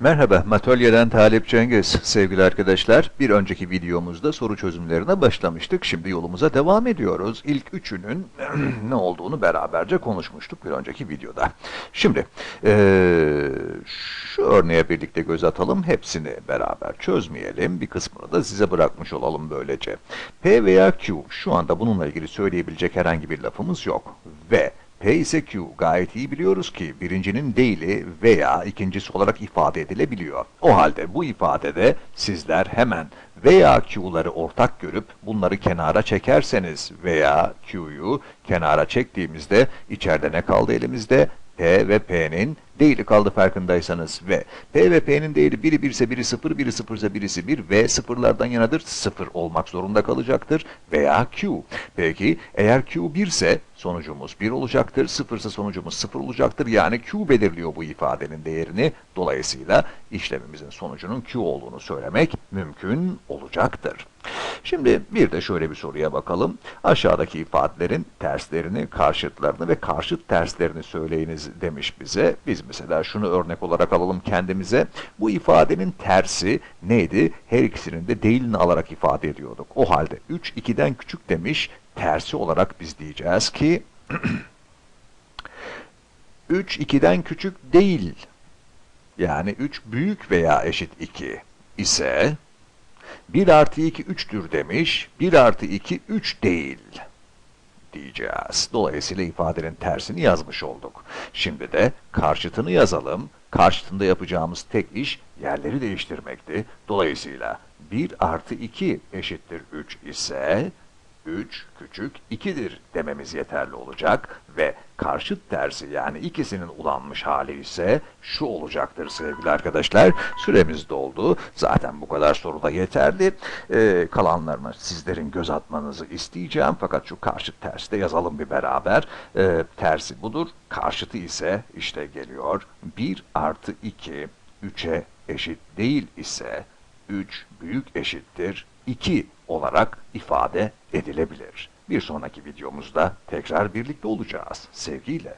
Merhaba, Matölyeden Talip Cengiz. Sevgili arkadaşlar, bir önceki videomuzda soru çözümlerine başlamıştık. Şimdi yolumuza devam ediyoruz. İlk üçünün ne olduğunu beraberce konuşmuştuk bir önceki videoda. Şimdi, eee, şu örneğe birlikte göz atalım. Hepsini beraber çözmeyelim. Bir kısmını da size bırakmış olalım böylece. P veya Q, şu anda bununla ilgili söyleyebilecek herhangi bir lafımız yok. Ve P ise Q. Gayet iyi biliyoruz ki birincinin değili veya ikincisi olarak ifade edilebiliyor. O halde bu ifadede sizler hemen veya Q'ları ortak görüp bunları kenara çekerseniz veya Q'yu kenara çektiğimizde içeride ne kaldı elimizde? P ve P'nin değili kaldı farkındaysanız ve P ve P'nin değili biri 1 ise biri 0, biri 0 ise birisi 1 ve sıfırlardan yanadır 0 olmak zorunda kalacaktır veya Q. Peki eğer Q 1 ise sonucumuz 1 olacaktır, 0 ise sonucumuz 0 olacaktır. Yani Q belirliyor bu ifadenin değerini. Dolayısıyla işlemimizin sonucunun Q olduğunu söylemek mümkün olacaktır. Şimdi bir de şöyle bir soruya bakalım. Aşağıdaki ifadelerin terslerini, karşıtlarını ve karşıt terslerini söyleyiniz demiş bize. Biz mesela şunu örnek olarak alalım kendimize. Bu ifadenin tersi neydi? Her ikisinin de değilini alarak ifade ediyorduk. O halde 3 2'den küçük demiş. Tersi olarak biz diyeceğiz ki 3 2'den küçük değil. Yani 3 büyük veya eşit 2 ise 1 artı 2 3'tür demiş. 1 artı 2 3 değil diyeceğiz. Dolayısıyla ifadenin tersini yazmış olduk. Şimdi de karşıtını yazalım. Karşıtında yapacağımız tek iş yerleri değiştirmekti. Dolayısıyla 1 artı 2 eşittir 3 ise 3 küçük 2'dir dememiz yeterli olacak ve karşıt tersi yani ikisinin ulanmış hali ise şu olacaktır sevgili arkadaşlar. Süremiz doldu. Zaten bu kadar soru da yeterli. Ee, kalanlarına sizlerin göz atmanızı isteyeceğim. Fakat şu karşıt tersi de yazalım bir beraber. Ee, tersi budur. Karşıtı ise işte geliyor. 1 artı 2 3'e eşit değil ise 3 büyük eşittir 2 olarak ifade edilebilir. Bir sonraki videomuzda tekrar birlikte olacağız. Sevgiyle.